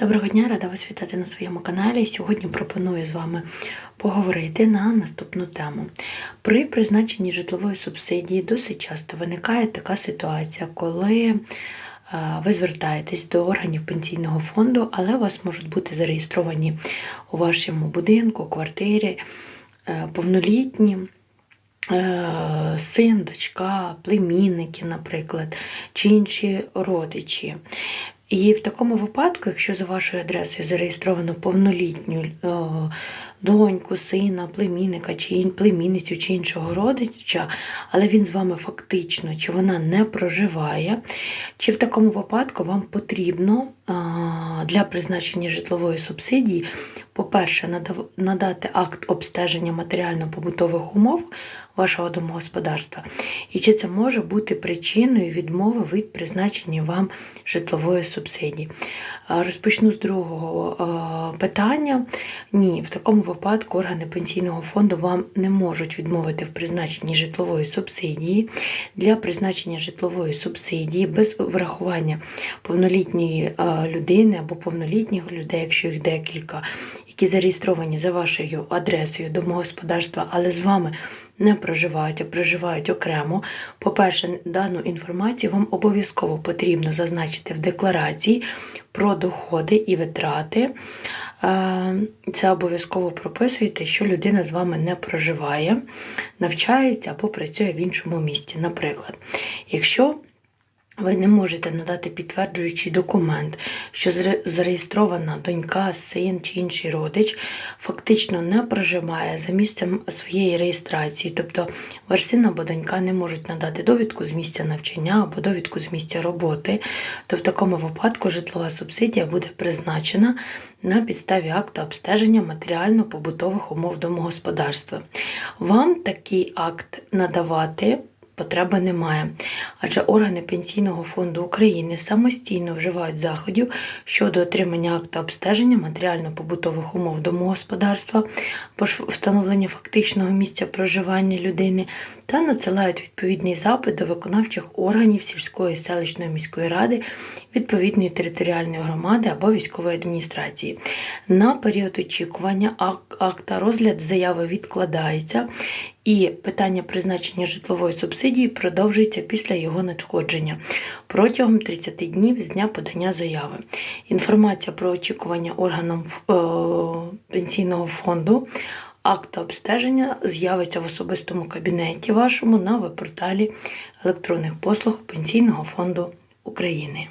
Доброго дня, рада вас вітати на своєму каналі. Сьогодні пропоную з вами поговорити на наступну тему. При призначенні житлової субсидії досить часто виникає така ситуація, коли е, ви звертаєтесь до органів пенсійного фонду, але у вас можуть бути зареєстровані у вашому будинку, квартирі е, повнолітні. е, Син, дочка, племінники, наприклад, чи інші родичі. І в такому випадку, якщо за вашою адресою зареєстровано повнолітню е, доньку, сина, племінника, чи племінницю чи іншого родича, але він з вами фактично чи вона не проживає, чи в такому випадку вам потрібно для призначення житлової субсидії, по-перше, надати акт обстеження матеріально-побутових умов вашого домогосподарства, і чи це може бути причиною відмови від призначення вам житлової субсидії. Розпочну з другого питання. Ні, в такому випадку органи пенсійного фонду вам не можуть відмовити в призначенні житлової субсидії. Для призначення житлової субсидії без врахування повнолітньої людини або повнолітніх людей, якщо їх декілька, які зареєстровані за вашою адресою домогосподарства, але з вами не проживають, а проживають окремо. По-перше, дану інформацію вам обов'язково потрібно зазначити в декларації про доходи і витрати. Е, Це обов'язково прописуєте, що людина з вами не проживає, навчається або працює в іншому місті. Наприклад, якщо ви не можете надати підтверджуючий документ, що зареєстрована донька, син чи інший родич фактично не проживає за місцем своєї реєстрації, тобто ваш син або донька не можуть надати довідку з місця навчання або довідку з місця роботи, то в такому випадку житлова субсидія буде призначена на підставі акта обстеження матеріально-побутових умов домогосподарства. Вам такий акт надавати потреби немає, адже органи Пенсійного фонду України самостійно вживають заходів щодо отримання акта обстеження матеріально-побутових умов домогосподарства встановлення фактичного місця проживання людини та надсилають відповідний запит до виконавчих органів сільської селищної міської ради відповідної територіальної громади або військової адміністрації. На період очікування акта розгляд заяви відкладається і питання призначення житлової субсидії продовжується після його надходження протягом 30 днів з дня подання заяви. Інформація про очікування органам е, пенсійного фонду. Акта обстеження з'явиться в особистому кабінеті вашому на веб-порталі електронних послуг Пенсійного фонду України.